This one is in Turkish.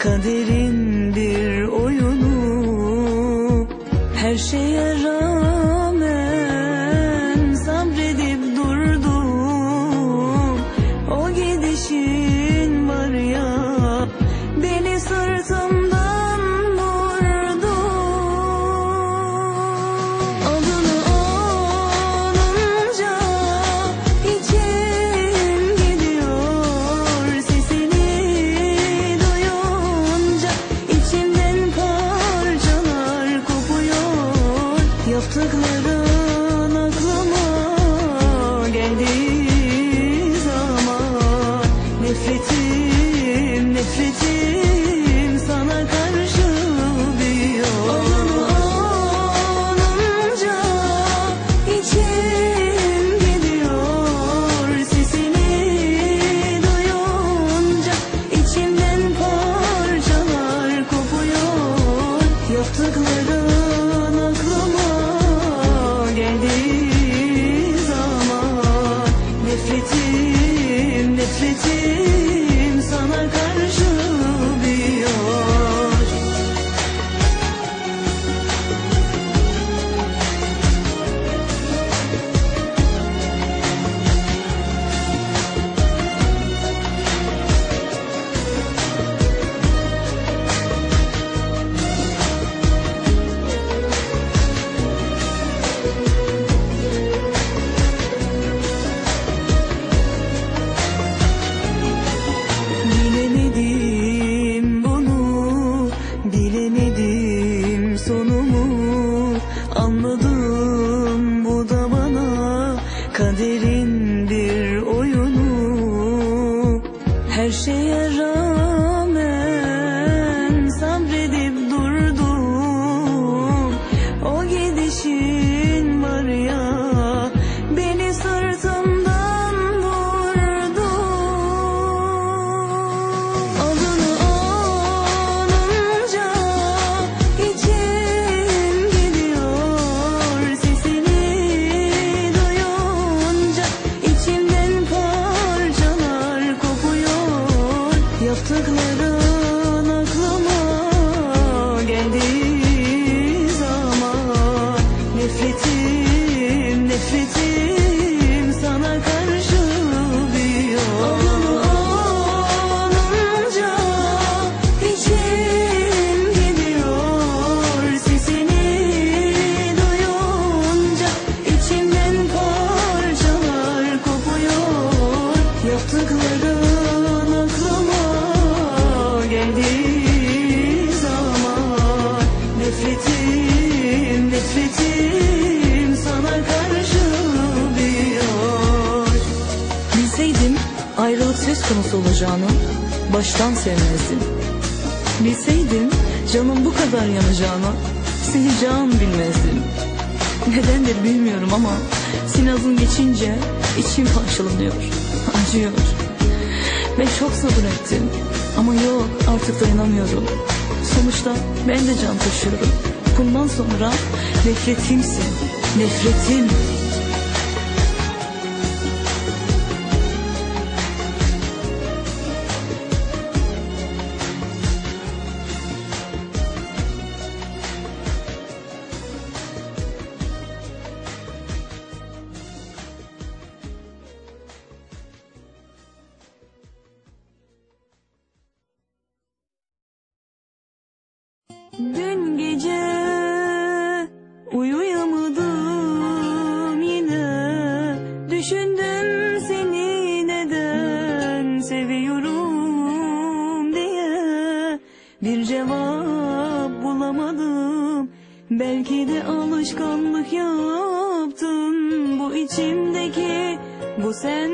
kaderin bir oyunu. Her şeye rağmen Dostluk ne Nefretim, nefretim Her şeye rağmen söz konusu olacağını baştan sevmezdim. Bilseydim canım bu kadar yanacağını seni can bilmezdim. Nedendir bilmiyorum ama sinazın geçince içim parçalanıyor, acıyor. Ben çok sabır ettim ama yok artık dayanamıyorum. Sonuçta ben de can taşıyorum. Bundan sonra nefretimsin, nefretim. Dün gece uyuyamadım yine. Düşündüm seni neden seviyorum diye. Bir cevap bulamadım. Belki de alışkanlık yaptım Bu içimdeki bu sen